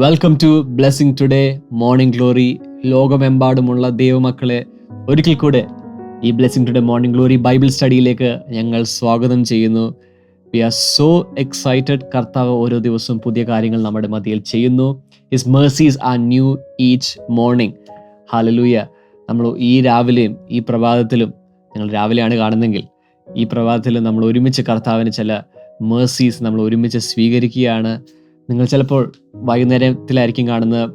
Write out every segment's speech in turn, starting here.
Welcome to blessing today morning glory ലോകമെമ്പാടുമുള്ള ദൈവമക്കളെ ഒരിക്കൽ കൂടെ ഈ blessing today morning glory Bible സ്റ്റഡിയിലേക്ക് ഞങ്ങൾ സ്വാഗതം ചെയ്യുന്നു. വി ആർ സോ എക്സൈറ്റഡ് കർത്താവ് ഓരോ ദിവസവും പുതിയ കാര്യങ്ങൾ നമ്മുടെ മധ്യയിൽ ചെയ്യുന്നു. His mercies are new each morning hallelujah നമ്മൾ ഈ രാവിലെയും ഈ പ്രഭാതത്തിലും ഞങ്ങൾ രാവിലെയാണ് കാണുന്നെങ്കിൽ ഈ പ്രഭാതത്തിൽ നമ്മൾ ഒരുമിച്ച് കർത്താവിന് ചില മേഴ്സീസ് നമ്മൾ ഒരുമിച്ച് സ്വീകരിക്കുകയാണ്. നിങ്ങൾ ചിലപ്പോൾ വൈകുന്നേരത്തിലായിരിക്കും കാണുന്നത്.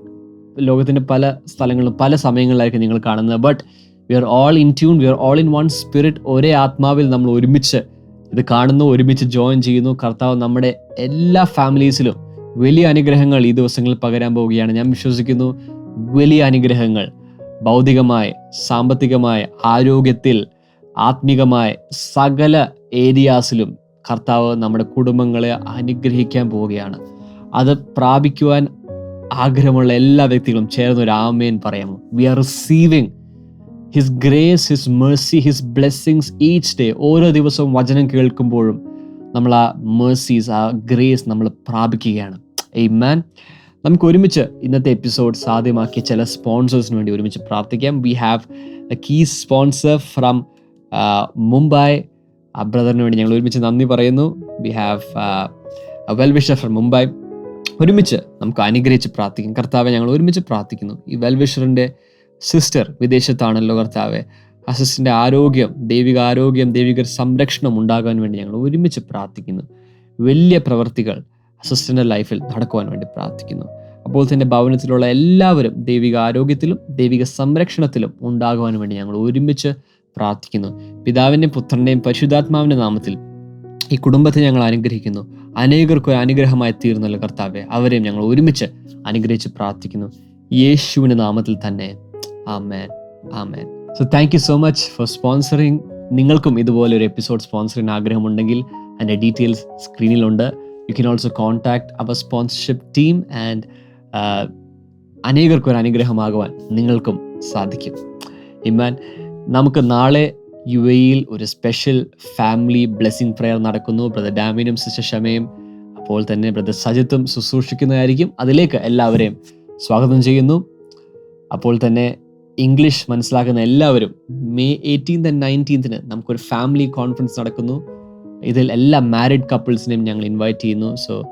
ലോകത്തിന്റെ പല സ്ഥലങ്ങളിലും പല സമയങ്ങളിലായിരിക്കും നിങ്ങൾ കാണുന്നത്. But we are all in tune we are all in one spirit ഒരേ ആത്മാവിൽ നമ്മൾ ഒരുമിച്ച് ഇത് കാണുന്നു ഒരുമിച്ച് ജോയിൻ ചെയ്യുന്നു. കർത്താവ് നമ്മുടെ എല്ലാ ഫാമിലീസിലും വലിയ അനുഗ്രഹങ്ങൾ ഈ ദിവസങ്ങളിൽ പകരാൻ പോവുകയാണ്. ഞാൻ വിശ്വസിക്കുന്നു വലിയ അനുഗ്രഹങ്ങൾ. ഭൗതികമായ സാമ്പത്തികമായ ആരോഗ്യത്തിൽ ആത്മീകമായ സകല ഏരിയാസിലും കർത്താവ് നമ്മുടെ കുടുംബങ്ങളെ അനുഗ്രഹിക്കാൻ പോവുകയാണ്. അത് പ്രാപിക്കുവാൻ ആഗ്രഹമുള്ള എല്ലാ വ്യക്തികളും ചേർന്ന് ഒരു ആമേൻ പറയാമോ? We are receiving his grace his mercy his blessings each day ഓരോ ദിവസവും വചനം കേൾക്കുമ്പോഴും നമ്മൾ ആ മേഴ്സീസ് ആ ഗ്രേസ് നമ്മൾ പ്രാപിക്കുകയാണ്. എയ് മാൻ നമുക്ക് ഒരുമിച്ച് ഇന്നത്തെ എപ്പിസോഡ് സാധ്യമാക്കിയ ചില സ്പോൺസേഴ്സിന് വേണ്ടി ഒരുമിച്ച് പ്രാർത്ഥിക്കാം. We have a key sponsor from Mumbai ആ ബ്രദറിന് വേണ്ടി ഞങ്ങൾ ഒരുമിച്ച് നന്ദി പറയുന്നു. We have well wisher from Mumbai ഒരുമിച്ച് നമുക്ക് അനുഗ്രഹിച്ച് പ്രാർത്ഥിക്കും. കർത്താവെ ഞങ്ങൾ ഒരുമിച്ച് പ്രാർത്ഥിക്കുന്നു. ഈ വെൽവിഷറിന്റെ സിസ്റ്റർ വിദേശത്താണല്ലോ കർത്താവെ. ആ സിസ്റ്ററിന്റെ ആരോഗ്യം ദൈവിക ആരോഗ്യം ദൈവിക സംരക്ഷണം ഉണ്ടാകാൻ വേണ്ടി ഞങ്ങൾ ഒരുമിച്ച് പ്രാർത്ഥിക്കുന്നു. വലിയ പ്രവർത്തികൾ സിസ്റ്ററിന്റെ ലൈഫിൽ നടക്കുവാൻ വേണ്ടി പ്രാർത്ഥിക്കുന്നു. അപ്പോൾ തന്നെ ഭവനത്തിലുള്ള എല്ലാവരും ദൈവിക ആരോഗ്യത്തിലും ദൈവിക സംരക്ഷണത്തിലും ഉണ്ടാകുവാൻ വേണ്ടി ഞങ്ങൾ ഒരുമിച്ച് പ്രാർത്ഥിക്കുന്നു. പിതാവിന്റെയും പുത്രന്റെയും പരിശുദ്ധാത്മാവിന്റെ നാമത്തിൽ ഈ കുടുംബത്തെ ഞങ്ങൾ അനുഗ്രഹിക്കുന്നു. അനേകർക്ക് ഒരു അനുഗ്രഹമായി തീർന്നല്ലോ കർത്താവെ. അവരെയും ഞങ്ങൾ ഒരുമിച്ച് അനുഗ്രഹിച്ച് പ്രാർത്ഥിക്കുന്നു. യേശുവിന്റെ നാമത്തിൽ തന്നെ. ആമേൻ. ആമേൻ. So thank you so much for sponsoring നിങ്ങൾക്കും ഇതുപോലെ ഒരു എപ്പിസോഡ് സ്പോൺസറിന് ആഗ്രഹമുണ്ടെങ്കിൽ അതിന്റെ details സ്ക്രീനിലുണ്ട് you can also contact our sponsorship team and അനേകർക്കും ഒരു അനുഗ്രഹമാകുവാൻ നിങ്ങൾക്കും സാധിക്കും. ഇമാൻ നമുക്ക് നാളെ യു എയിൽ ഒരു സ്പെഷ്യൽ ഫാമിലി ബ്ലെസ്സിങ് പ്രയർ നടക്കുന്നു. ബ്രദർ ഡാമിനും സിസ്റ്റർ ഷമയും അപ്പോൾ തന്നെ ബ്രദർ സജിത്തും ശുശ്രൂഷിക്കുന്നതായിരിക്കും. അതിലേക്ക് എല്ലാവരെയും സ്വാഗതം ചെയ്യുന്നു. അപ്പോൾ തന്നെ ഇംഗ്ലീഷ് മനസ്സിലാക്കുന്ന എല്ലാവരും മെയ് എയ്റ്റീൻത് ആൻഡ് നയന്റീൻത്തിന് നമുക്കൊരു ഫാമിലി കോൺഫറൻസ് നടക്കുന്നു. ഇതിൽ എല്ലാ മാരിഡ് കപ്പിൾസിനെയും ഞങ്ങൾ ഇൻവൈറ്റ് ചെയ്യുന്നു. So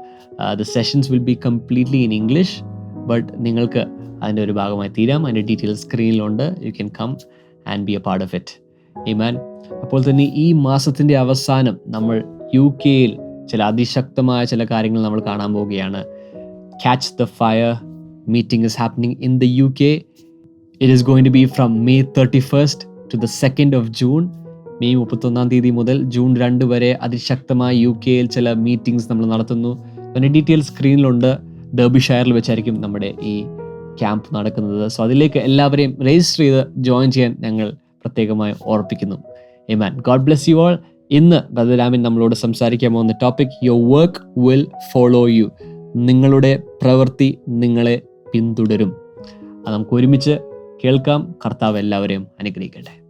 the sessions will be completely in English but നിങ്ങൾക്ക് അതിന്റെ ഒരു ഭാഗമായി തീരാം. അതിന്റെ details സ്ക്രീനിലുണ്ട് you can come and be a part of it Iman അപ്പോൾ തന്നെ ഈ മാസത്തിന്റെ അവസാനം നമ്മൾ യു കെയിൽ ചില അതിശക്തമായ ചില കാര്യങ്ങൾ നമ്മൾ കാണാൻ പോവുകയാണ്. Catch the fire meeting is happening in the U K it is going to be from May thirty first to the second of June May മുപ്പത്തൊന്നാം തീയതി മുതൽ ജൂൺ രണ്ട് വരെ അതിശക്തമായ യു കെയിൽ ചില മീറ്റിംഗ്സ് നമ്മൾ നടത്തുന്നു. അതിന്റെ ഡീറ്റെയിൽസ് സ്ക്രീനിലുണ്ട് ഡെർബിഷയറിൽ വെച്ചായിരിക്കും നമ്മുടെ ഈ ക്യാമ്പ് നടക്കുന്നത്. സോ അതിലേക്ക് എല്ലാവരെയും രജിസ്റ്റർ ചെയ്ത് ജോയിൻ ചെയ്യാൻ ഞങ്ങൾ പ്രത്യേകമായി ഓർപ്പിക്കുന്നു. എമാൻ ഗോഡ് ബ്ലെസ് യു ഓൾ ഇന്ന് ബദരാമിൻ നമ്മളോട് സംസാരിക്കാൻ പോകുന്ന topic your work will follow you നിങ്ങളുടെ പ്രവൃത്തി നിങ്ങളെ പിന്തുടരും. അത് നമുക്ക് ഒരുമിച്ച് കേൾക്കാം. കർത്താവ് എല്ലാവരെയും അനുഗ്രഹിക്കട്ടെ.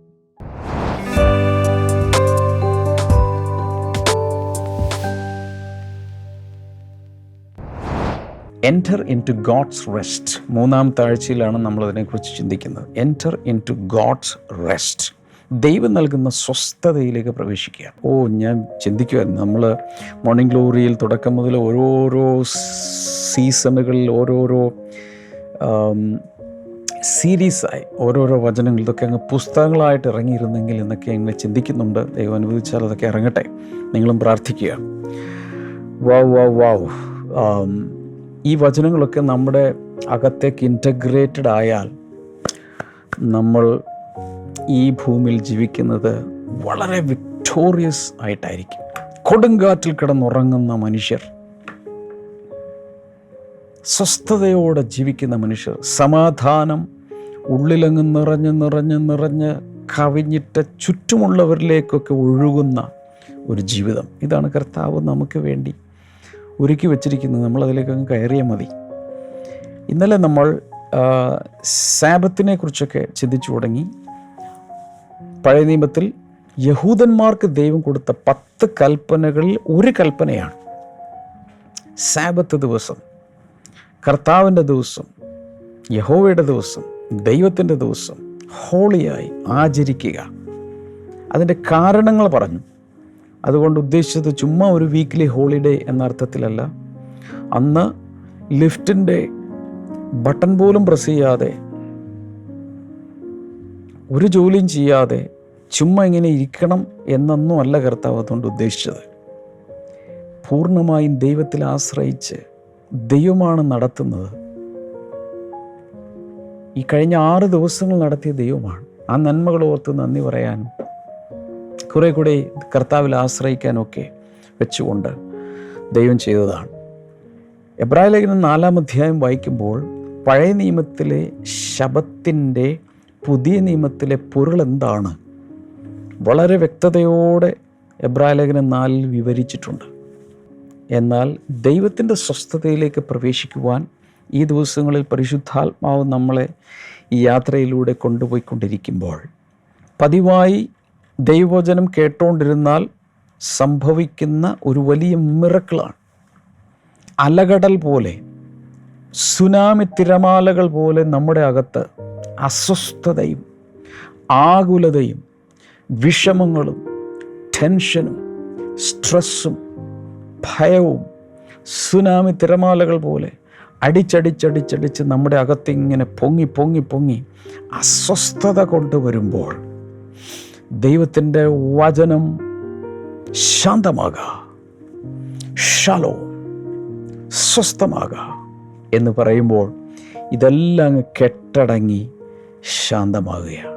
Enter in to God's rest മൂന്നാമത്തെ ആഴ്ചയിലാണ് നമ്മൾ അതിനെക്കുറിച്ച് ചിന്തിക്കുന്നത്. Enter in to God's rest ദൈവം നൽകുന്ന സ്വസ്ഥതയിലേക്ക് പ്രവേശിക്കുക. ഓ ഞാൻ ചിന്തിക്കുമായിരുന്നു നമ്മൾ മോർണിംഗ് ഗ്ലോറിയിൽ തുടക്കം മുതൽ ഓരോരോ സീസണുകളിൽ ഓരോരോ സീരീസായി ഓരോരോ വചനങ്ങൾ ഇതൊക്കെ അങ്ങ് പുസ്തകങ്ങളായിട്ട് ഇറങ്ങിയിരുന്നെങ്കിൽ എന്നൊക്കെ ഇങ്ങനെ ചിന്തിക്കുന്നുണ്ട്. ദൈവം അനുവദിച്ചാൽ അതൊക്കെ ഇറങ്ങട്ടെ. നിങ്ങളും പ്രാർത്ഥിക്കുക. വാവ് വാവ് വാവ് ഈ വചനങ്ങളൊക്കെ നമ്മുടെ അകത്തേക്ക് ഇന്റഗ്രേറ്റഡ് ആയാൽ നമ്മൾ ഈ ഭൂമിയിൽ ജീവിക്കുന്നത് വളരെ വിക്ടോറിയസ് ആയിട്ടായിരിക്കും. കൊടുങ്കാറ്റിൽ കിടന്നുറങ്ങുന്ന മനുഷ്യർ സ്വസ്ഥതയോടെ ജീവിക്കുന്ന മനുഷ്യർ സമാധാനം ഉള്ളിലങ്ങ് നിറഞ്ഞ് നിറഞ്ഞ് നിറഞ്ഞ് കവിഞ്ഞിട്ട് ചുറ്റുമുള്ളവരിലേക്കൊക്കെ ഒഴുകുന്ന ഒരു ജീവിതം. ഇതാണ് കർത്താവ് നമുക്ക് വേണ്ടി ഒരുക്കി നമ്മൾ അതിലേക്ക് അങ്ങ് കയറിയാൽ മതി. ഇന്നലെ നമ്മൾ സാബത്തിനെ കുറിച്ചൊക്കെ ചിന്തിച്ചു തുടങ്ങി. പഴയ നിയമത്തിൽ യഹൂദന്മാർക്ക് ദൈവം കൊടുത്ത പത്ത് കൽപ്പനകളിൽ ഒരു കൽപ്പനയാണ്. സാബത്ത് ദിവസം കർത്താവിന്റെ ദിവസം യഹോവയുടെ ദിവസം ദൈവത്തിന്റെ ദിവസം ഹോളിയായി ആചരിക്കുക. അതിന്റെ കാരണങ്ങൾ പറഞ്ഞു. അതുകൊണ്ട് ഉദ്ദേശിച്ചത് ചുമ്മാ ഒരു വീക്ക്ലി ഹോളിഡേ എന്ന അർത്ഥത്തിലല്ല. അന്ന് ലിഫ്റ്റിന്റെ ബട്ടൺ പോലും പ്രസ് ചെയ്യാതെ ഒരു ജോലിയും ചെയ്യാതെ ചുമ്മാ ഇങ്ങനെ ഇരിക്കണം എന്നൊന്നും അല്ല കർത്താവ് അതുകൊണ്ട് ഉദ്ദേശിച്ചത്. പൂർണമായും ദൈവത്തിൽ ആശ്രയിച്ച് ദൈവമാണ് നടത്തുന്നത്. ഈ കഴിഞ്ഞ ആറ് ദിവസങ്ങൾ നടത്തിയ ദൈവമാണ്. ആ നന്മകൾ ഓർത്ത് നന്ദി പറയാനും കുറെ കൂടെ കർത്താവിൽ ആശ്രയിക്കാനൊക്കെ വെച്ചുകൊണ്ട് ദൈവം ചെയ്തതാണ്. എബ്രായ ലേഖനം നാലാം അധ്യായം വായിക്കുമ്പോൾ പഴയ നിയമത്തിലെ ശബത്തിന്റെ പുതിയ നിയമത്തിലെ പൊരുൾ എന്താണ്? വളരെ വ്യക്തതയോടെ എബ്രായ ലേഖനം നാലിൽ വിവരിച്ചിട്ടുണ്ട്. എന്നാൽ ദൈവത്തിന്റെ സ്വസ്ഥതയിലേക്ക് പ്രവേശിക്കുവാൻ ഈ ദിവസങ്ങളിൽ പരിശുദ്ധാത്മാവ് നമ്മളെ ഈ യാത്രയിലൂടെ കൊണ്ടുപോയിക്കൊണ്ടിരിക്കുമ്പോൾ പതിവായി ദൈവവചനം കേട്ടുകൊണ്ടിരുന്നാൽ സംഭവിക്കുന്ന ഒരു വലിയ മിറക്കിളാണ്. അലകടൽ പോലെ സുനാമി തിരമാലകൾ പോലെ നമ്മുടെ അകത്ത് അസ്വസ്ഥതയും ആകുലതയും വിഷമങ്ങളും ടെൻഷനും സ്ട്രെസ്സും ഭയവും സുനാമി തിരമാലകൾ പോലെ അടിച്ചടിച്ചടിച്ചടിച്ച് നമ്മുടെ അകത്ത് ഇങ്ങനെ പൊങ്ങി പൊങ്ങി പൊങ്ങി അസ്വസ്ഥത കൊണ്ടുവരുമ്പോൾ ദൈവത്തിന്റെ വചനം ശാന്തമാകാം. സ്വസ്ഥമാക എന്ന് പറയുമ്പോൾ ഇതെല്ലാം അങ്ങ് കെട്ടടങ്ങി ശാന്തമാകുകയാണ്.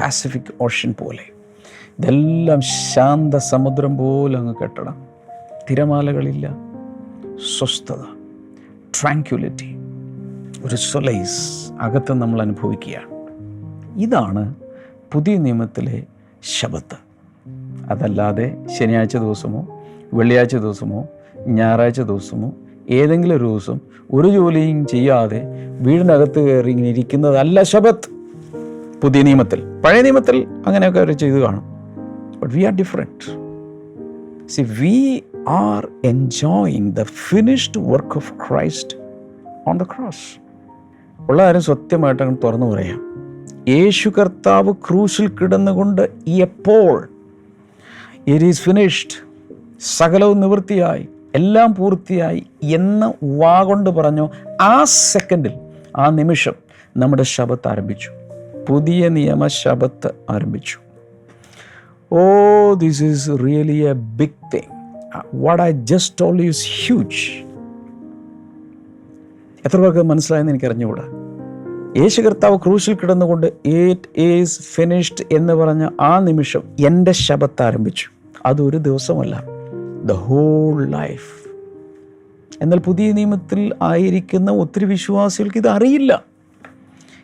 പാസിഫിക് ഓഷ്യൻ പോലെ. ഇതെല്ലാം ശാന്ത സമുദ്രം പോലെ അങ്ങ് കെട്ടണം. തിരമാലകളില്ല. സ്വസ്ഥത. ട്രാങ്ക്യുലിറ്റി ഒരു സൊലൈസ് അകത്ത് നമ്മൾ അനുഭവിക്കുകയാണ്. ഇതാണ് പുതിയ നിയമത്തിലെ ശബത്ത്. അതല്ലാതെ ശനിയാഴ്ച ദിവസമോ വെള്ളിയാഴ്ച ദിവസമോ ഞായറാഴ്ച ദിവസമോ ഏതെങ്കിലും ഒരു ദിവസം ഒരു ജോലിയും ചെയ്യാതെ വീടിനകത്ത് കയറി ഇങ്ങനെ ഇരിക്കുന്നതല്ല ശബത്ത്. പുതിയ നിയമത്തിൽ പഴയ നിയമത്തിൽ അങ്ങനെയൊക്കെ അവർ ചെയ്തു കാണും. But we are different see we are enjoying the finished work of Christ on the cross ഉള്ള കാര്യം സത്യമായിട്ട് അങ്ങ് തുറന്നു പറയാം. യേശു കർത്താവ് ക്രൂശിൽ കിടന്നുകൊണ്ട് എപ്പോൾ? ഇറ്റ് ഈസ് ഫിനിഷ്ഡ് സകലവും നിവൃത്തിയായി. എല്ലാം പൂർത്തിയായി എന്ന് വാ കൊണ്ട് പറഞ്ഞു. ആ സെക്കൻഡിൽ ആ നിമിഷം നമ്മുടെ ശബത്ത് ആരംഭിച്ചു. പുതിയ നിയമ ശബത്ത് ആരംഭിച്ചു. ഓ this is really a big thing what I just all use huge എത്ര പേർക്ക് മനസ്സിലായെന്ന് എനിക്ക് അറിഞ്ഞുകൂടാ യേശു കർത്താവ് ക്രൂശിൽ കിടന്നുകൊണ്ട് ഇറ്റ് ഈസ് ഫിനിഷ്ഡ് എന്ന് പറഞ്ഞ ആ നിമിഷം എന്റെ ശബത്ത് ആരംഭിച്ചു. അതൊരു ദിവസമല്ല. ദ ഹോൾ ലൈഫ് എന്നാൽ പുതിയ നിയമത്തിൽ ആയിരിക്കുന്ന ഒത്തിരി വിശ്വാസികൾക്ക് ഇത് അറിയില്ല.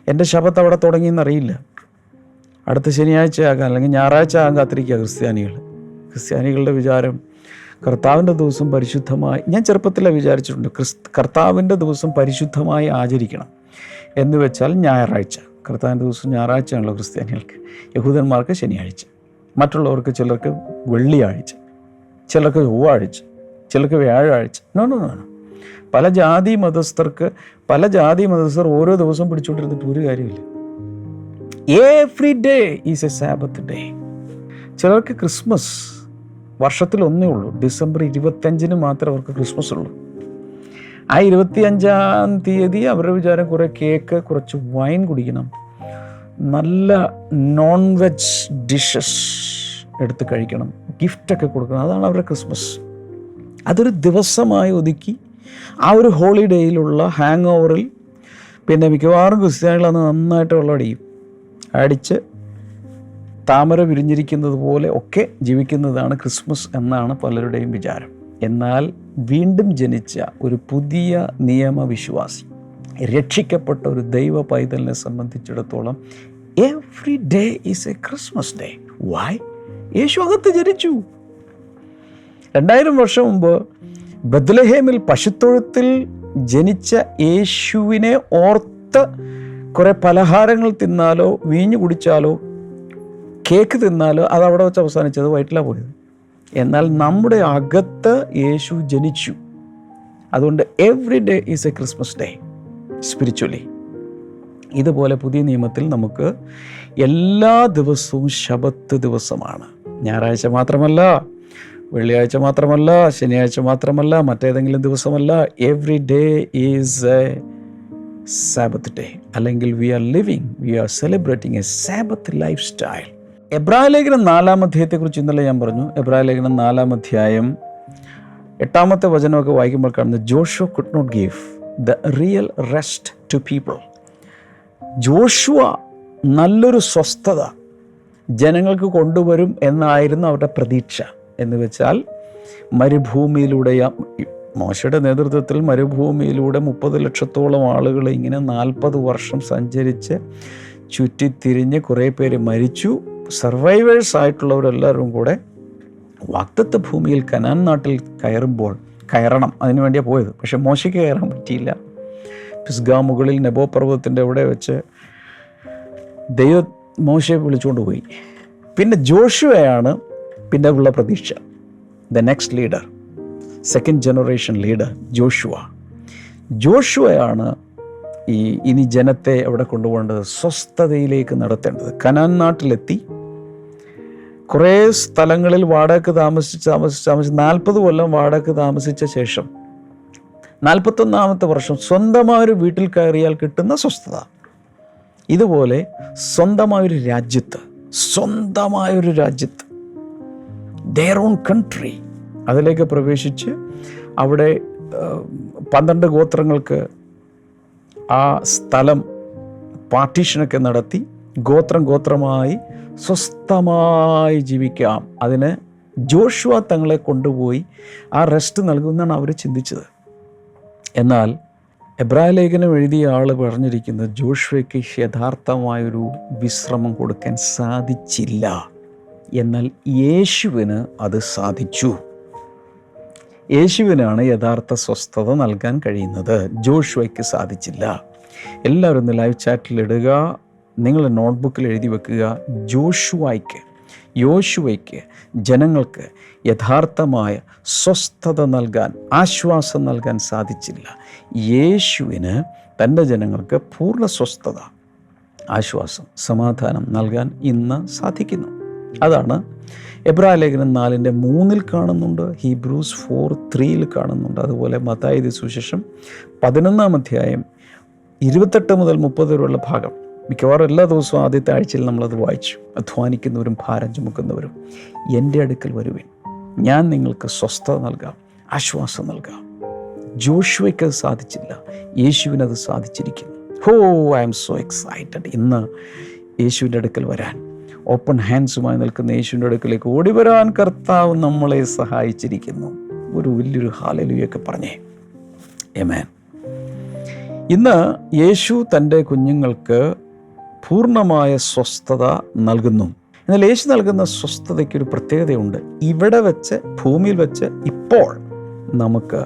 എന്റെ ശബത്ത് അവിടെ തുടങ്ങിയെന്ന് അറിയില്ല. അടുത്ത ശനിയാഴ്ച ആകാം അല്ലെങ്കിൽ ഞായറാഴ്ച ആകാൻ കാത്തിരിക്കുക ക്രിസ്ത്യാനികൾ. ക്രിസ്ത്യാനികളുടെ വിചാരം കർത്താവിന്റെ ദിവസം പരിശുദ്ധമായി ഞാൻ ചെറുപ്പത്തിലെ വിചാരിച്ചിട്ടുണ്ട് ക്രിസ് കർത്താവിന്റെ ദിവസം പരിശുദ്ധമായി ആചരിക്കണം. എന്ന് വെച്ചാൽ ഞായറാഴ്ച. കർത്താവിന്റെ ദിവസം ഞായറാഴ്ചയാണല്ലോ ക്രിസ്ത്യാനികൾക്ക്. യഹൂദന്മാർക്ക് ശനിയാഴ്ച. മറ്റുള്ളവർക്ക് ചിലർക്ക് വെള്ളിയാഴ്ച. ചിലർക്ക് ചൊവ്വാഴ്ച. ചിലർക്ക് വ്യാഴാഴ്ച. നോ നോ നോ പല ജാതി മതസ്ഥർക്ക് പല ജാതി മതസ്ഥർ ഓരോ ദിവസം പിടിച്ചുകൊണ്ടിരുന്നിട്ട് ഒരു കാര്യമില്ല. Every day is a Sabbath day ചിലർക്ക് ക്രിസ്മസ് വർഷത്തിൽ ഒന്നേ ഉള്ളൂ. ഡിസംബർ ഇരുപത്തഞ്ചിന് മാത്രമേ അവർക്ക് ക്രിസ്മസ് ഉള്ളൂ. ആ ഇരുപത്തി അഞ്ചാം തീയതി അവരുടെ വിചാരം കുറേ കേക്ക് കുറച്ച് വൈൻ കുടിക്കണം. നല്ല നോൺ വെജ് ഡിഷസ് എടുത്ത് കഴിക്കണം. ഗിഫ്റ്റൊക്കെ കൊടുക്കണം. അതാണ് അവരുടെ ക്രിസ്മസ് അതൊരു ദിവസമായി ഒതുക്കി ആ ഒരു ഹോളിഡേയിലുള്ള ഹാങ് ഓവറിൽ പിന്നെ മിക്കവാറും ക്രിസ്ത്യാനികൾ അന്ന് നന്നായിട്ട് വെള്ളമടിക്കും. അടിച്ച് താമര വിരിഞ്ഞിരിക്കുന്നത് പോലെ ഒക്കെ ജീവിക്കുന്നതാണ് ക്രിസ്മസ് എന്നാണ് പലരുടെയും വിചാരം. എന്നാൽ വീണ്ടും ജനിച്ച ഒരു പുതിയ നിയമവിശ്വാസി രക്ഷിക്കപ്പെട്ട ഒരു ദൈവ പൈതലിനെ സംബന്ധിച്ചിടത്തോളം every day is a Christmas day why യേശു അകത്ത് ജനിച്ചു. രണ്ടായിരം വർഷം മുമ്പ് ബദ്ലഹേമിൽ പശുത്തൊഴുത്തിൽ ജനിച്ച യേശുവിനെ ഓർത്ത് കുറേ പലഹാരങ്ങൾ തിന്നാലോ വീഞ്ഞു കുടിച്ചാലോ കേക്ക് തിന്നാലോ അത് അവിടെ വെച്ച് അവസാനിച്ചത് വയറ്റിലാണ് പോയത്. എന്നാൽ നമ്മുടെ അകത്ത് യേശു ജനിച്ചു. അതുകൊണ്ട് every day is a Christmas day spiritually ഇതുപോലെ പുതിയ നിയമത്തിൽ നമുക്ക് എല്ലാ ദിവസവും ശബത്ത് ദിവസമാണ്. ഞായറാഴ്ച മാത്രമല്ല വെള്ളിയാഴ്ച മാത്രമല്ല ശനിയാഴ്ച മാത്രമല്ല മറ്റേതെങ്കിലും ദിവസമല്ല. Every day is a Sabbath day അല്ലെങ്കിൽ we are living we are celebrating a Sabbath lifestyle എബ്രായ ലേഖനം നാലാം അധ്യായത്തെക്കുറിച്ച് ഇന്നലെ ഞാൻ പറഞ്ഞു. എബ്രായ ലേഖനം നാലാം അധ്യായം എട്ടാമത്തെ വചനമൊക്കെ വായിക്കുമ്പോൾ കാണുന്നത് Joshua could not give the real rest to people Joshua നല്ലൊരു സ്വസ്ഥത ജനങ്ങൾക്ക് കൊണ്ടുവരും എന്നായിരുന്നു അവരുടെ പ്രതീക്ഷ. എന്ന് വെച്ചാൽ മരുഭൂമിയിലൂടെ മോശയുടെ നേതൃത്വത്തിൽ മരുഭൂമിയിലൂടെ മുപ്പത് ലക്ഷത്തോളം ആളുകൾ ഇങ്ങനെ നാൽപ്പത് വർഷം സഞ്ചരിച്ച് ചുറ്റിത്തിരിഞ്ഞ് കുറേ പേര് മരിച്ചു. സർവൈവേഴ്സ് ആയിട്ടുള്ളവരെല്ലാവരും കൂടെ വാക്തത്വ ഭൂമിയിൽ കനാൻ നാട്ടിൽ കയറുമ്പോൾ കയറണം. അതിനു വേണ്ടിയാണ് പോയത്. പക്ഷെ മോശയ്ക്ക് കയറാൻ പറ്റിയില്ല. പിസ്ഗാ മുകളിൽ നെബോ പർവതത്തിന്റെ അവിടെ വെച്ച് ദൈവ മോശയെ വിളിച്ചുകൊണ്ട് പോയി. പിന്നെ ജോഷുവയാണ് പിന്നെ ഉള്ള പ്രതീക്ഷ. The next leader second generation leader Joshua. ജോഷുവയാണ് ഈ ഇനി ജനത്തെ അവിടെ കൊണ്ടുപോകേണ്ടത് സ്വസ്ഥതയിലേക്ക് നടത്തേണ്ടത്. കനാൻ നാട്ടിലെത്തി. കുറേ സ്ഥലങ്ങളിൽ വാടകയ്ക്ക് താമസിച്ച് താമസിച്ച് താമസിച്ച് നാൽപ്പത് കൊല്ലം വാടകയ്ക്ക് താമസിച്ച ശേഷം നാൽപ്പത്തൊന്നാമത്തെ വർഷം സ്വന്തമായ ഒരു വീട്ടിൽ കയറിയാൽ കിട്ടുന്ന സ്വസ്ഥത. ഇതുപോലെ സ്വന്തമായൊരു രാജ്യത്ത് സ്വന്തമായൊരു രാജ്യത്ത് ദെയർ ഓൺ കൺട്രി അതിലേക്ക് പ്രവേശിച്ച് അവിടെ പന്ത്രണ്ട് ഗോത്രങ്ങൾക്ക് ആ സ്ഥലം പാർട്ടീഷനൊക്കെ നടത്തി ഗോത്രം ഗോത്രമായി സ്വസ്ഥമായി ജീവിക്കാം. അതിന് ജോഷുവ തങ്ങളെ കൊണ്ടുപോയി ആ റെസ്റ്റ് നൽകുമെന്നാണ് അവർ ചിന്തിച്ചത്. എന്നാൽ എബ്രായ ലേഖനം എഴുതിയ ആൾ പറഞ്ഞിരിക്കുന്നത് ജോഷുവയ്ക്ക് യഥാർത്ഥമായൊരു വിശ്രമം കൊടുക്കാൻ സാധിച്ചില്ല. എന്നാൽ യേശുവിന് അത് സാധിച്ചു. യേശുവിനാണ് യഥാർത്ഥ സ്വസ്ഥത നൽകാൻ കഴിയുന്നത്. ജോഷുവയ്ക്ക് സാധിച്ചില്ല. എല്ലാവരും ഒന്ന് ലൈവ് ചാറ്റിൽ നിങ്ങൾ നോട്ട്ബുക്കിൽ എഴുതി വെക്കുക ജോഷുവായ്ക്ക് യോശുവയ്ക്ക് ജനങ്ങൾക്ക് യഥാർത്ഥമായ സ്വസ്ഥത നൽകാൻ ആശ്വാസം നൽകാൻ സാധിച്ചില്ല. യേശുവിന് തന്റെ ജനങ്ങൾക്ക് പൂർണ സ്വസ്ഥത ആശ്വാസം സമാധാനം നൽകാൻ ഇന്ന് സാധിക്കുന്നു. അതാണ് എബ്രാ ലേഖനം നാലിന്റെ മൂന്നിൽ കാണുന്നുണ്ട് ഹീബ്രൂസ് ഫോർ ത്രീയിൽ കാണുന്നുണ്ട്. അതുപോലെ മത്തായി സുശേഷം പതിനൊന്നാം അധ്യായം ഇരുപത്തെട്ട് മുതൽ മുപ്പത് വരെയുള്ള ഭാഗം. മിക്കവാറും എല്ലാ ദിവസവും ആദ്യത്തെ ആഴ്ചയിൽ നമ്മളത് വായിച്ചു. അധ്വാനിക്കുന്നവരും ഭാരം ചുമക്കുന്നവരും എന്റെ അടുക്കൽ വരുവിൻ. ഞാൻ നിങ്ങൾക്ക് സ്വസ്ഥത നൽകാം ആശ്വാസം നൽകാം. ജോഷുവയ്ക്ക് അത് സാധിച്ചില്ല. യേശുവിനത് സാധിച്ചിരിക്കുന്നു. ഹോ ഐ എം സോ എക്സൈറ്റഡ്. ഇന്ന് യേശുവിന്റെ അടുക്കൽ വരാൻ ഓപ്പൺ ഹാൻഡ്സുമായി നിൽക്കുന്ന യേശുവിന്റെ അടുക്കലേക്ക് ഓടി വരാൻ കർത്താവ് നമ്മളെ സഹായിച്ചിരിക്കുന്നു. ഒരു വലിയൊരു ഹാലലുയൊക്കെ പറഞ്ഞേ. എമേൻ ഇന്ന് യേശു തന്റെ കുഞ്ഞുങ്ങൾക്ക് പൂർണമായ സ്വസ്ഥത നൽകുന്നു. എന്നാൽ യേശു നൽകുന്ന സ്വസ്ഥതയ്ക്ക് ഒരു പ്രത്യേകതയുണ്ട്. ഇവിടെ വെച്ച് ഭൂമിയിൽ വെച്ച് ഇപ്പോൾ നമുക്ക്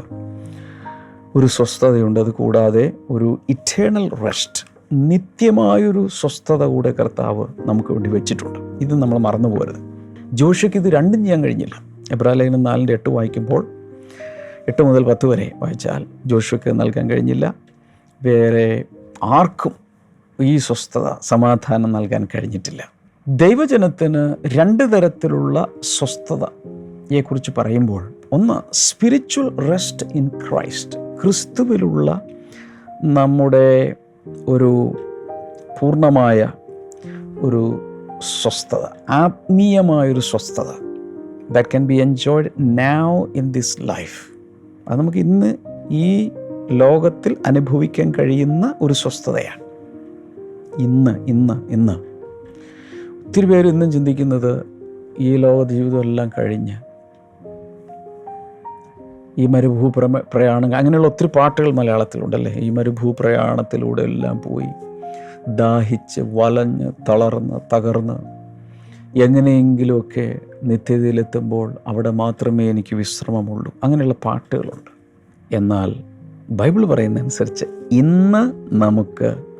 ഒരു സ്വസ്ഥതയുണ്ട്. അത് കൂടാതെ ഒരു ഇറ്റേണൽ റെസ്റ്റ് നിത്യമായൊരു സ്വസ്ഥത കൂടെ കർത്താവ് നമുക്ക് വേണ്ടി വെച്ചിട്ടുണ്ട്. ഇത് നമ്മൾ മറന്നു പോകരുത്. ജോഷിക്ക് ഇത് രണ്ടും ചെയ്യാൻ കഴിഞ്ഞില്ല. എബ്രാലേഖനം നാലിന്റെ എട്ട് വായിക്കുമ്പോൾ എട്ട് മുതൽ പത്ത് വരെ വായിച്ചാൽ ജോഷുക്ക് നൽകാൻ കഴിഞ്ഞില്ല. വേറെ ആർക്കും ഈ സ്വസ്ഥത സമാധാനം നൽകാൻ കഴിഞ്ഞിട്ടില്ല. ദൈവജനത്തിന് രണ്ട് തരത്തിലുള്ള സ്വസ്ഥതയെക്കുറിച്ച് പറയുമ്പോൾ ഒന്ന് സ്പിരിച്വൽ റെസ്റ്റ് ഇൻ ക്രൈസ്റ്റ് ക്രിസ്തുവിലുള്ള നമ്മുടെ ഒരു പൂർണമായ ഒരു സ്വസ്ഥത ആത്മീയമായൊരു സ്വസ്ഥത that can be enjoyed now in this life അത് നമുക്ക് ഇന്ന് ഈ ലോകത്തിൽ അനുഭവിക്കാൻ കഴിയുന്ന ഒരു സ്വസ്ഥതയാണ്. ഇന്ന് ഇന്ന് ഇന്ന്. ഒത്തിരി പേര് ഇന്നും ചിന്തിക്കുന്നത് ഈ ലോക ജീവിതമെല്ലാം കഴിഞ്ഞ് ഈ മരുഭൂ പ്രയാണം അങ്ങനെയുള്ള ഒത്തിരി പാട്ടുകൾ മലയാളത്തിലുണ്ടല്ലേ? ഈ മരുഭൂ പ്രയാണത്തിലൂടെ എല്ലാം പോയി. ദാഹിച്ച് വലഞ്ഞ് തളർന്ന് തകർന്ന് എങ്ങനെയെങ്കിലുമൊക്കെ നിത്യതയിലെത്തുമ്പോൾ അവിടെ മാത്രമേ എനിക്ക് വിശ്രമമുള്ളൂ. അങ്ങനെയുള്ള പാട്ടുകളുണ്ട്. എന്നാൽ ബൈബിൾ പറയുന്നതനുസരിച്ച് ഇന്ന് നമുക്ക്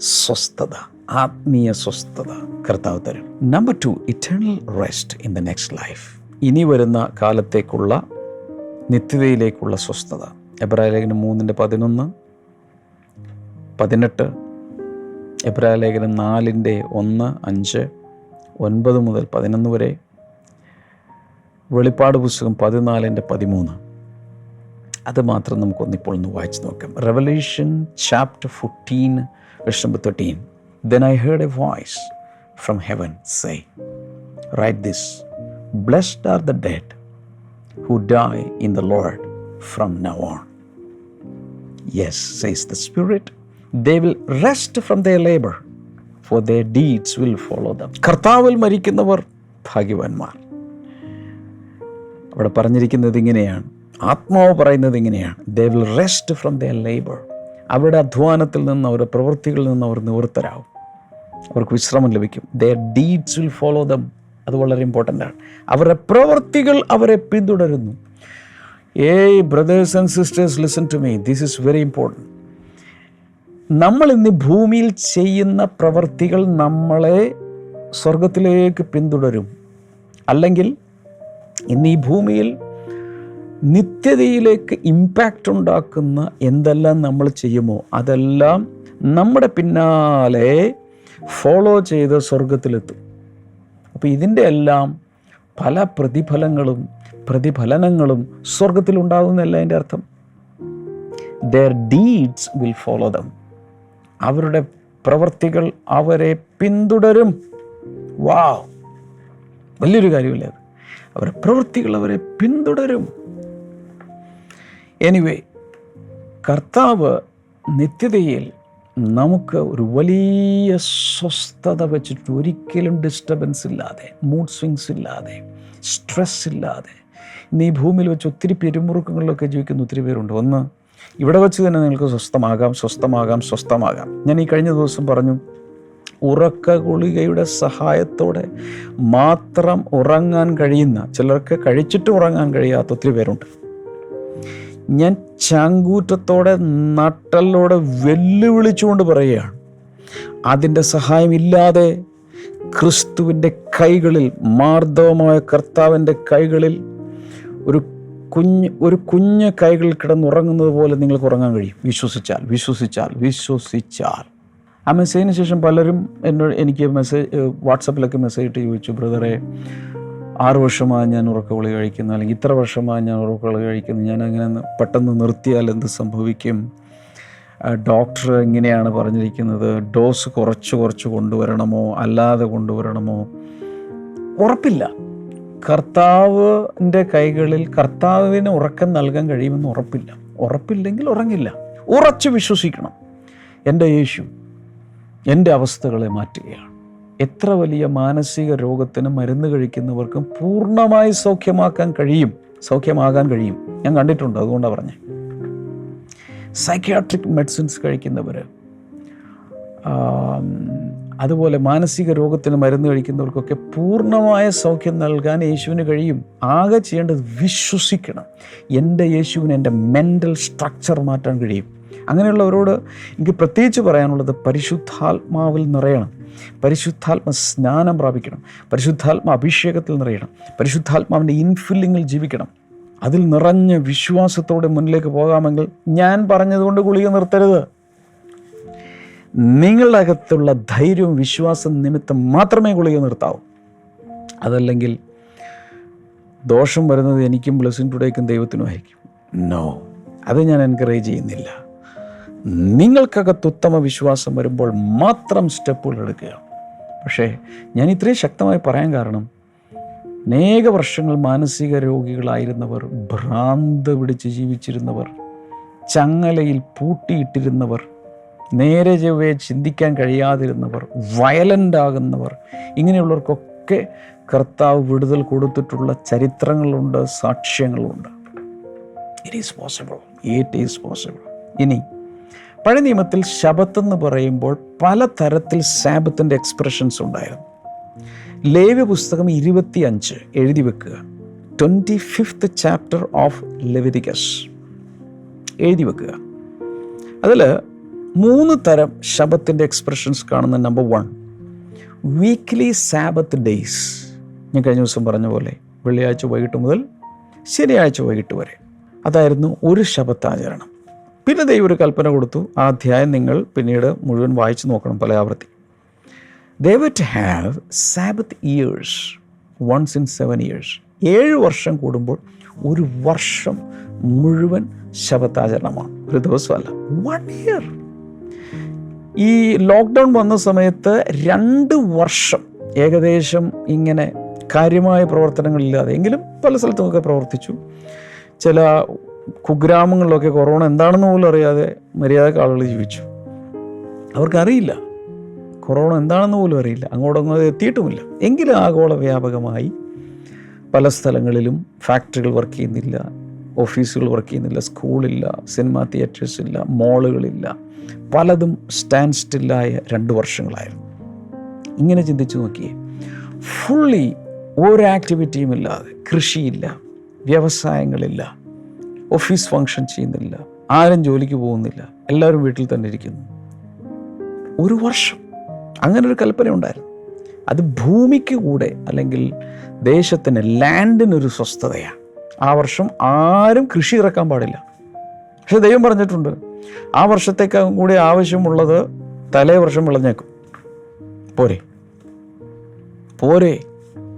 സ്വസ്ഥത ആത്മീയ സ്വസ്ഥത കർത്താവ് തരും. Number two eternal rest in the next life ഇനി വരുന്ന കാലത്തേക്കുള്ള നിത്യതയിലേക്കുള്ള സ്വസ്ഥത. എബ്രായ ലേഖനം മൂന്നിന്റെ പതിനൊന്ന് പതിനെട്ട് എബ്രായ ലേഖനം നാലിന്റെ ഒന്ന് അഞ്ച് ഒൻപത് മുതൽ പതിനൊന്ന് വരെ. വെളിപ്പാട് പുസ്തകം പതിനാലിന്റെ പതിമൂന്ന്. അത് മാത്രം നമുക്കൊന്നിപ്പോൾ ഒന്ന് വായിച്ചു നോക്കാം. Revelation chapter fifteen verse number 13. Then I heard a voice from heaven say, Write this Blessed are the dead who die in the Lord from now on. Yes, says the Spirit, they will rest from their labor, for their deeds will follow them. കർത്താവിൽ മരിക്കുന്നവർ ഭാഗ്യവാന്മാർ അവിടെ പറഞ്ഞിരിക്കുന്നത് ഇങ്ങനെയാണ് ആത്മാവ് പറയുന്നത് ഇങ്ങനെയാണ് they will rest from their labour അവരുടെ അധ്വാനത്തിൽ നിന്ന് അവരുടെ പ്രവൃത്തികളിൽ നിന്ന് അവർ നിവൃത്തരാകും. അവർക്ക് വിശ്രമം ലഭിക്കും. The deeds will follow them അത് വളരെ ഇമ്പോർട്ടന്റ് ആണ്. അവരുടെ പ്രവൃത്തികൾ അവരെ പിന്തുടരുന്നു. Hey brothers and sisters listen to me this is very important നമ്മൾ ഇന്ന് ഭൂമിയിൽ ചെയ്യുന്ന പ്രവൃത്തികൾ നമ്മളെ സ്വർഗത്തിലേക്ക് പിന്തുടരും. അല്ലെങ്കിൽ ഇന്ന് ഈ ഭൂമിയിൽ നിത്യതയിലേക്ക് ഇമ്പാക്റ്റ് ഉണ്ടാക്കുന്ന എന്തെല്ലാം നമ്മൾ ചെയ്യുമോ? അതെല്ലാം നമ്മുടെ പിന്നാലെ ഫോളോ ചെയ്ത് സ്വർഗത്തിലെത്തും അപ്പോൾ ഇതിന്റെ എല്ലാം പല പ്രതിഫലങ്ങളും പ്രതിഫലനങ്ങളും സ്വർഗത്തിലുണ്ടാകുന്നല്ല എന്റെ അർത്ഥം? Their deeds will follow them അവരുടെ പ്രവർത്തികൾ അവരെ പിന്തുടരും. വാ വലിയൊരു കാര്യമില്ല അത്? അവരുടെ പ്രവൃത്തികൾ അവരെ പിന്തുടരും. എനിവേ കർത്താവ് നിത്യതയിൽ നമുക്ക് ഒരു വലിയ സ്വസ്ഥത വെച്ചിട്ട് ഒരിക്കലും ഡിസ്റ്റർബൻസ് ഇല്ലാതെ മൂഡ് സ്വിങ്സ് ഇല്ലാതെ സ്ട്രെസ് ഇല്ലാതെ. ഇന്ന് ഈ ഭൂമിയിൽ വെച്ച് ഒത്തിരി പെരുമുറുക്കങ്ങളിലൊക്കെ ജീവിക്കുന്ന ഒത്തിരി പേരുണ്ട്. ഒന്ന് ഇവിടെ വെച്ച് തന്നെ നിങ്ങൾക്ക് സ്വസ്ഥമാകാം സ്വസ്ഥമാകാം സ്വസ്ഥമാകാം. ഞാൻ ഈ കഴിഞ്ഞ ദിവസം പറഞ്ഞു ഉറക്ക ഗുളികയുടെ സഹായത്തോടെ മാത്രം ഉറങ്ങാൻ കഴിയുന്ന ചിലർക്ക് കഴിച്ചിട്ട് ഉറങ്ങാൻ കഴിയാത്ത ഒത്തിരി പേരുണ്ട്. ഞാൻ ചാങ്കൂറ്റത്തോടെ നട്ടലോടെ വെല്ലുവിളിച്ചുകൊണ്ട് പറയുകയാണ്. അതിന്റെ സഹായമില്ലാതെ ക്രിസ്തുവിന്റെ കൈകളിൽ മാർദ്ദവമായ കർത്താവിന്റെ കൈകളിൽ ഒരു കുഞ്ഞ് ഒരു കുഞ്ഞ് കൈകളിൽ കിടന്നുറങ്ങുന്നത് പോലെ നിങ്ങൾക്ക് ഉറങ്ങാൻ കഴിയും. വിശ്വസിച്ചാൽ വിശ്വസിച്ചാൽ വിശ്വസിച്ചാൽ. ആ മെസ്സേജിന് ശേഷം പലരും എന്നോട് എനിക്ക് മെസ്സേജ് വാട്സപ്പിലൊക്കെ മെസ്സേജ് ഇട്ട് ചോദിച്ചു ബ്രദറെ ആറ് വർഷമായി ഞാൻ ഉറക്കവിളി കഴിക്കുന്നു അല്ലെങ്കിൽ ഇത്ര വർഷമായി ഞാൻ ഉറക്കവിളി കഴിക്കുന്നു. ഞാൻ അങ്ങനെ പെട്ടെന്ന് നിർത്തിയാൽ എന്ത് സംഭവിക്കും? ഡോക്ടർ എങ്ങനെയാണ് പറഞ്ഞിരിക്കുന്നത്. ഡോസ് കുറച്ച് കുറച്ച് കൊണ്ടുവരണമോ? അല്ലാതെ കൊണ്ടുവരണമോ? ഉറപ്പില്ല. കർത്താവിന്റെ കൈകളിൽ കർത്താവിന് ഉറക്കം നൽകാൻ കഴിയുമെന്ന് ഉറപ്പില്ല. ഉറപ്പില്ലെങ്കിൽ ഉറങ്ങില്ല. ഉറച്ചു വിശ്വസിക്കണം. എന്റെ യേശു എന്റെ അവസ്ഥകളെ മാറ്റുകയാണ്. എത്ര വലിയ മാനസിക രോഗത്തിന് മരുന്ന് കഴിക്കുന്നവർക്കും പൂർണമായി സൗഖ്യമാക്കാൻ കഴിയും. സൗഖ്യമാകാൻ കഴിയും. ഞാൻ കണ്ടിട്ടുണ്ട് അതുകൊണ്ടാണ് പറഞ്ഞത് സൈക്യാട്രിക് മെഡിസിൻസ് കഴിക്കുന്നവർ അതുപോലെ മാനസിക രോഗത്തിന് മരുന്ന് കഴിക്കുന്നവർക്കൊക്കെ പൂർണമായ സൗഖ്യം നൽകാൻ യേശുവിന് കഴിയും. ആകെ ചെയ്യേണ്ടത് വിശ്വസിക്കണം. എന്റെ യേശുവിന് എന്റെ മെന്റൽ സ്ട്രക്ചർ മാറ്റാൻ കഴിയും. അങ്ങനെയുള്ളവരോട് എനിക്ക് പ്രത്യേകിച്ച് പറയാനുള്ളത് പരിശുദ്ധാത്മാവിൽ നിറയണം. പരിശുദ്ധാത്മ സ്നാനം പ്രാപിക്കണം. പരിശുദ്ധാത്മ അഭിഷേകത്തിൽ നിറയണം. പരിശുദ്ധാത്മാവിന്റെ ഇൻഫില്ലിങ്ങിൽ ജീവിക്കണം. അതിൽ നിറഞ്ഞ വിശ്വാസത്തോടെ മുന്നിലേക്ക് പോകാമെങ്കിൽ ഞാൻ പറഞ്ഞതുകൊണ്ട് ഗുളിക നിർത്തരുത്. നിങ്ങളുടെ അകത്തുള്ള ധൈര്യവും വിശ്വാസം നിമിത്തം മാത്രമേ ഗുളിക നിർത്താവൂ. അതല്ലെങ്കിൽ ദോഷം വരുന്നത് എനിക്കും ബ്ലസ്സിംഗ് ടുഡേക്കും ദൈവത്തിനുമായിരിക്കും നോ അത് ഞാൻ എൻകറേജ് ചെയ്യുന്നില്ല. നിങ്ങൾക്കകത്ത് ഉത്തമ വിശ്വാസം വരുമ്പോൾ മാത്രം സ്റ്റെപ്പുകൾ എടുക്കുക. പക്ഷേ ഞാൻ ഇത്രയും ശക്തമായി പറയാൻ കാരണം അനേക വർഷങ്ങൾ മാനസിക രോഗികളായിരുന്നവർ ഭ്രാന്ത് പിടിച്ച് ജീവിച്ചിരുന്നവർ ചങ്ങലയിൽ പൂട്ടിയിട്ടിരുന്നവർ നേരെ ചൊവ്വേ ചിന്തിക്കാൻ കഴിയാതിരുന്നവർ വയലന്റ് ആകുന്നവർ ഇങ്ങനെയുള്ളവർക്കൊക്കെ കർത്താവ് വിടുതൽ കൊടുത്തിട്ടുള്ള ചരിത്രങ്ങളുണ്ട് സാക്ഷ്യങ്ങളുണ്ട്. It is possible it is possible ഇനി പഴയ നിയമത്തിൽ ശബത്ത് എന്ന് പറയുമ്പോൾ പല തരത്തിൽ ശാബത്തിന്റെ എക്സ്പ്രഷൻസ് ഉണ്ടായിരുന്നു. ലേവ്യ പുസ്തകം ഇരുപത്തി അഞ്ച് എഴുതി വെക്കുക. Twenty fifth chapter of Leviticus എഴുതി വെക്കുക. അതിൽ മൂന്ന് തരം ശബത്തിന്റെ എക്സ്പ്രഷൻസ് കാണുന്ന number one weekly Sabbath days ഞാൻ കഴിഞ്ഞ ദിവസം പറഞ്ഞ പോലെ വെള്ളിയാഴ്ച വൈകിട്ട് മുതൽ ശനിയാഴ്ച വൈകിട്ട് വരെ. അതായിരുന്നു ഒരു ശബത്താചരണം. പിന്നെ ദൈവം ഒരു കൽപ്പന കൊടുത്തു. ആ അധ്യായം നിങ്ങൾ പിന്നീട് മുഴുവൻ വായിച്ചു നോക്കണം പല ആവർത്തി they to have Sabbath years once in seven years ഏഴ് വർഷം കൂടുമ്പോൾ ഒരു വർഷം മുഴുവൻ ശബത്താചരണമാണ് ഒരു ദിവസമല്ല വൺ ഇയർ ഈ ലോക്ക്ഡൗൺ വന്ന സമയത്ത് രണ്ട് വർഷം ഏകദേശം ഇങ്ങനെ കാര്യമായ പ്രവർത്തനങ്ങളില്ലാതെ എങ്കിലും പല സ്ഥലത്തുമൊക്കെ പ്രവർത്തിച്ചു. ചില കുഗ്രാമങ്ങളിലൊക്കെ കൊറോണ എന്താണെന്ന് പോലും അറിയാതെ മര്യാദയ്ക്ക് ആളുകൾ ജീവിച്ചു. അവർക്കറിയില്ല. കൊറോണ എന്താണെന്ന് പോലും അറിയില്ല. അങ്ങോട്ടൊന്നും അത് എത്തിയിട്ടുമില്ല. എങ്കിലും ആഗോള വ്യാപകമായി പല സ്ഥലങ്ങളിലും ഫാക്ടറികൾ വർക്ക് ചെയ്യുന്നില്ല ഓഫീസുകൾ വർക്ക് ചെയ്യുന്നില്ല സ്കൂളില്ല സിനിമാ തിയേറ്റേഴ്സ് ഇല്ല മോളുകളില്ല. പലതും സ്റ്റാൻഡ് സ്റ്റില്ലായ രണ്ട് വർഷങ്ങളായിരുന്നു. ഇങ്ങനെ ചിന്തിച്ചു നോക്കിയേ. ഫുള്ളി ഒരു ആക്ടിവിറ്റിയും ഇല്ലാതെ കൃഷിയില്ല വ്യവസായങ്ങളില്ല ഓഫീസ് ഫങ്ഷൻ ചെയ്യുന്നില്ല ആരും ജോലിക്ക് പോകുന്നില്ല എല്ലാവരും വീട്ടിൽ തന്നെ ഇരിക്കുന്നു. ഒരു വർഷം അങ്ങനെ ഒരു കൽപ്പന ഉണ്ടായിരുന്നു. അത് ഭൂമിക്ക് കൂടെ അല്ലെങ്കിൽ ദേശത്തിന് ലാൻഡിനൊരു സ്വസ്ഥതയാണ്. ആ വർഷം ആരും കൃഷി ഇറക്കാൻ പാടില്ല. പക്ഷെ ദൈവം പറഞ്ഞിട്ടുണ്ട് ആ വർഷത്തേക്കാളും കൂടി ആവശ്യമുള്ളത് തലേ വർഷം വിളഞ്ഞേക്കും. പോരെ? പോരെ?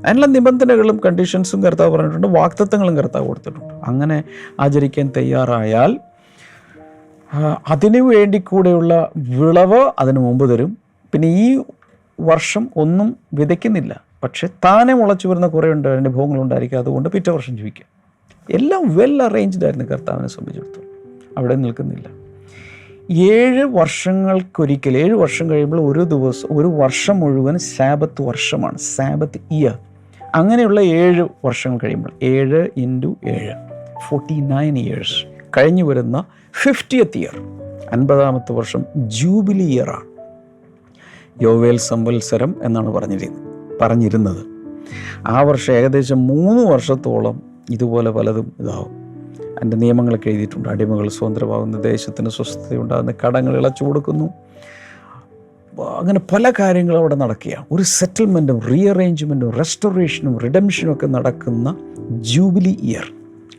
അതിനുള്ള നിബന്ധനകളും കണ്ടീഷൻസും കർത്താവ് പറഞ്ഞിട്ടുണ്ട് വാക്തത്വങ്ങളും കർത്താവ് കൊടുത്തിട്ടുണ്ട്. അങ്ങനെ ആചരിക്കാൻ തയ്യാറായാൽ അതിനു വേണ്ടി കൂടെയുള്ള വിളവ് അതിനു മുമ്പ് തരും. പിന്നെ ഈ വർഷം ഒന്നും വിതയ്ക്കുന്നില്ല. പക്ഷേ താനെ മുളച്ചു വരുന്ന കുറേ ഉണ്ട് അനുഭവങ്ങളുണ്ടായിരിക്കും അതുകൊണ്ട് പിറ്റേ വർഷം ജീവിക്കാം എല്ലാം വെൽ അറേഞ്ച്ഡ് ആയിരുന്നു കർത്താവിനെ സംബന്ധിച്ചിടത്തോളം. അവിടെ നിൽക്കുന്നില്ല. ഏഴ് വർഷങ്ങൾക്കൊരിക്കൽ ഏഴ് വർഷം കഴിയുമ്പോൾ ഒരു ദിവസം ഒരു വർഷം മുഴുവൻ സാബത്ത് വർഷമാണ്. സാബത്ത് ഇയർ അങ്ങനെയുള്ള ഏഴ് വർഷങ്ങൾ കഴിയുമ്പോൾ ഏഴ് ഇന്റു ഏഴ് ഫോർട്ടി നയൻ ഇയേഴ്സ് കഴിഞ്ഞു വരുന്ന ഫിഫ്റ്റിയത്ത് ഇയർ അൻപതാമത്തെ വർഷം ജൂബിലി ഇയറാണ് യോവേൽ സംവത്സരം എന്നാണ് പറഞ്ഞിരുന്നത് പറഞ്ഞിരുന്നത്. ആ വർഷം ഏകദേശം മൂന്ന് വർഷത്തോളം ഇതുപോലെ പലതും ഇതാവും. അതിന്റെ നിയമങ്ങളൊക്കെ എഴുതിയിട്ടുണ്ട്. അടിമകൾ സ്വതന്ത്രമാകുന്ന ദേശത്തിന് സ്വസ്ഥതയുണ്ടാകുന്ന കടങ്ങൾ ഇളച്ചു കൊടുക്കുന്നു. അങ്ങനെ പല കാര്യങ്ങളും അവിടെ നടക്കുകയാണ്. ഒരു സെറ്റിൽമെന്റും റീഅറേഞ്ച്മെന്റും റെസ്റ്റോറേഷനും റിഡംഷനും ഒക്കെ നടക്കുന്ന ജൂബിലി ഇയർ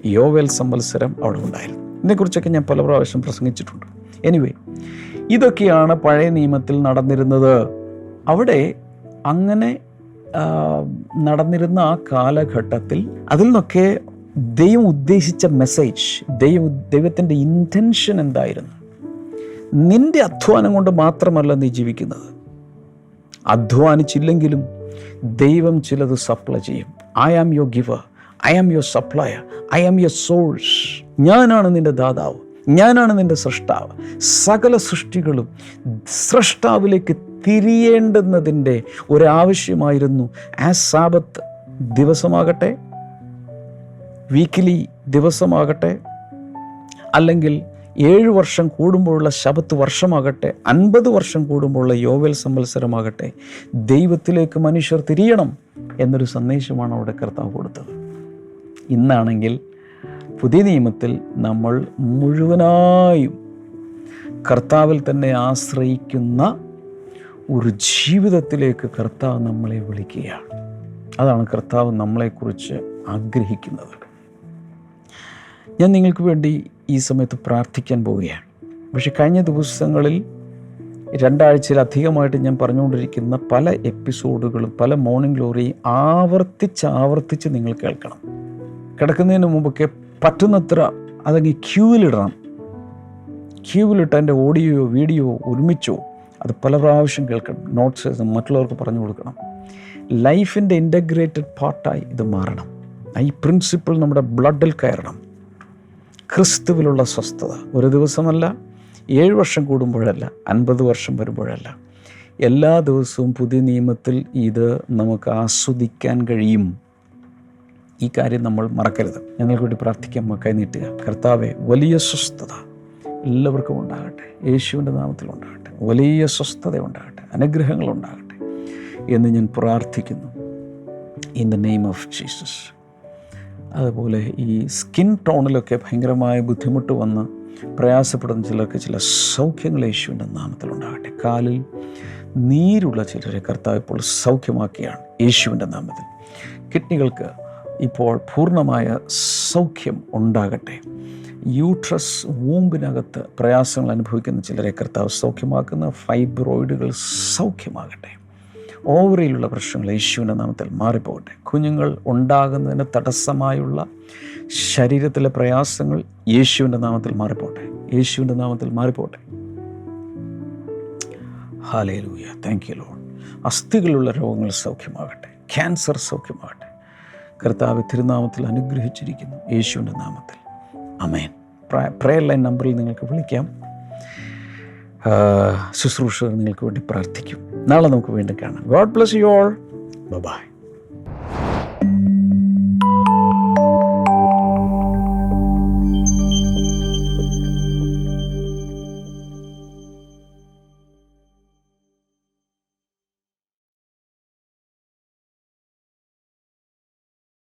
യോവേൽ സംവത്സരം അവിടെ ഉണ്ടായിരുന്നു. ഇതിനെക്കുറിച്ചൊക്കെ ഞാൻ പല പ്രാവശ്യം പ്രസംഗിച്ചിട്ടുണ്ട്. എനിവേ ഇതൊക്കെയാണ് പഴയ നിയമത്തിൽ നടന്നിരുന്നത്. അവിടെ അങ്ങനെ നടന്നിരുന്ന ആ കാലഘട്ടത്തിൽ അതിൽ നിന്നൊക്കെ ദൈവം ഉദ്ദേശിച്ച മെസ്സേജ് ദൈവം ദൈവത്തിന്റെ ഇന്റൻഷൻ എന്തായിരുന്നു? നിന്റെ അധ്വാനം കൊണ്ട് മാത്രമല്ല നീ ജീവിക്കുന്നത്. അധ്വാനിച്ചില്ലെങ്കിലും ദൈവം ചിലത് സപ്ലൈ ചെയ്യും. I am your giver I am your supplier I am your source ഞാനാണ് നിന്റെ ദാതാവ്. ഞാനാണ് നിന്റെ സൃഷ്ടാവ് സകല സൃഷ്ടികളും സൃഷ്ടാവിലേക്ക് തിരിയേണ്ടുന്നതിന്റെ ഒരാവശ്യമായിരുന്നു. ആ സാബത്ത് ദിവസമാകട്ടെ വീക്കിലി ദിവസമാകട്ടെ അല്ലെങ്കിൽ ഏഴ് വർഷം കൂടുമ്പോഴുള്ള ശബത്ത് വർഷമാകട്ടെ അൻപത് വർഷം കൂടുമ്പോഴുള്ള യോവൽ സംവത്സരമാകട്ടെ ദൈവത്തിലേക്ക് മനുഷ്യർ തിരിയണം എന്നൊരു സന്ദേശമാണ് അവിടെ കർത്താവ് കൊടുത്തത്. ഇന്നാണെങ്കിൽ പുതിയ നിയമത്തിൽ നമ്മൾ മുഴുവനായും കർത്താവിൽ തന്നെ ആശ്രയിക്കുന്ന ഒരു ജീവിതത്തിലേക്ക് കർത്താവ് നമ്മളെ വിളിക്കുകയാണ്. അതാണ് കർത്താവ് നമ്മളെക്കുറിച്ച് ആഗ്രഹിക്കുന്നത്. ഞാൻ നിങ്ങൾക്ക് വേണ്ടി ഈ സമയത്ത് പ്രാർത്ഥിക്കാൻ പോവുകയാണ്. പക്ഷേ കഴിഞ്ഞ ദിവസങ്ങളിൽ രണ്ടാഴ്ചയിലധികമായിട്ട് ഞാൻ പറഞ്ഞുകൊണ്ടിരിക്കുന്ന പല എപ്പിസോഡുകളും പല മോർണിംഗ് ഗ്ലോറിയും ആവർത്തിച്ച് ആവർത്തിച്ച് നിങ്ങൾ കേൾക്കണം. കിടക്കുന്നതിന് മുമ്പൊക്കെ പറ്റുന്നത്ര അതങ്ങ് ക്യൂവിലിടണം ക്യൂവിലിട്ട് അതിന്റെ ഓഡിയോയോ വീഡിയോ ഒരുമിച്ചോ അത് പല പ്രാവശ്യം കേൾക്കണം. നോട്ട്സ് മറ്റുള്ളവർക്ക് പറഞ്ഞു കൊടുക്കണം. ലൈഫിന്റെ ഇന്റഗ്രേറ്റഡ് പാർട്ടായി ഇത് മാറണം. ഈ പ്രിൻസിപ്പിൾ നമ്മുടെ ബ്ലഡിൽ കയറണം. ക്രിസ്തുവിലുള്ള സ്വസ്ഥത. ഒരു ദിവസമല്ല ഏഴ് വർഷം കൂടുമ്പോഴല്ല അൻപത് വർഷം വരുമ്പോഴല്ല. എല്ലാ ദിവസവും പുതിയ നിയമത്തിൽ ഇത് നമുക്ക് ആസ്വദിക്കാൻ കഴിയും. ഈ കാര്യം നമ്മൾ മറക്കരുത്. ഞങ്ങൾക്ക് വേണ്ടി പ്രാർത്ഥിക്കാൻ കൈ നീട്ടുക. കർത്താവെ വലിയ സ്വസ്ഥത എല്ലാവർക്കും ഉണ്ടാകട്ടെ. യേശുവിന്റെ നാമത്തിൽ ഉണ്ടാകട്ടെ. വലിയ സ്വസ്ഥത ഉണ്ടാകട്ടെ. അനുഗ്രഹങ്ങൾ ഉണ്ടാകട്ടെ എന്ന് ഞാൻ പ്രാർത്ഥിക്കുന്നു. In the name of Jesus അതുപോലെ ഈ സ്കിൻ ടോണിലൊക്കെ ഭയങ്കരമായ ബുദ്ധിമുട്ട് വന്ന് പ്രയാസപ്പെടുന്ന ചിലർക്ക് ചില സൗഖ്യങ്ങൾ യേശുവിന്റെ നാമത്തിലുണ്ടാകട്ടെ കാലിൽ നീരുള്ള ചിലരെ കർത്താവ് ഇപ്പോൾ സൗഖ്യമാക്കിയാണ് യേശുവിന്റെ നാമത്തിൽ. കിഡ്നികൾക്ക് ഇപ്പോൾ പൂർണമായ സൗഖ്യം ഉണ്ടാകട്ടെ. യൂട്രസ് വൂമ്പിനകത്ത് പ്രയാസങ്ങൾ അനുഭവിക്കുന്ന ചിലരെ കർത്താവ് സൗഖ്യമാക്കുന്ന ഫൈബ്രോയിഡുകൾ സൗഖ്യമാകട്ടെ. ഓവറിയിലുള്ള പ്രശ്നങ്ങൾ യേശുവിന്റെ നാമത്തിൽ മാറിപ്പോകട്ടെ. കുഞ്ഞുങ്ങൾ ഉണ്ടാകുന്നതിന് തടസ്സമായുള്ള ശരീരത്തിലെ പ്രയാസങ്ങൾ യേശുവിന്റെ നാമത്തിൽ മാറിപ്പോട്ടെ യേശുവിന്റെ നാമത്തിൽ മാറിപ്പോട്ടെ ഹാലേ ലൂയ താങ്ക് യു ലോൺ അസ്ഥികളുള്ള രോഗങ്ങൾ സൗഖ്യമാകട്ടെ. ക്യാൻസർ സൗഖ്യമാകട്ടെ. കർത്താവ് തിരുനാമത്തിൽ അനുഗ്രഹിച്ചിരിക്കുന്നു. യേശുവിന്റെ നാമത്തിൽ. അമേൻ പ്രയർ ലൈൻ നമ്പറിൽ നിങ്ങൾക്ക് വിളിക്കാം. ശുശ്രൂഷകർ നിങ്ങൾക്ക് വേണ്ടി പ്രാർത്ഥിക്കും. നാളെ നമുക്ക് വീണ്ടും കാണാം. God bless you all bye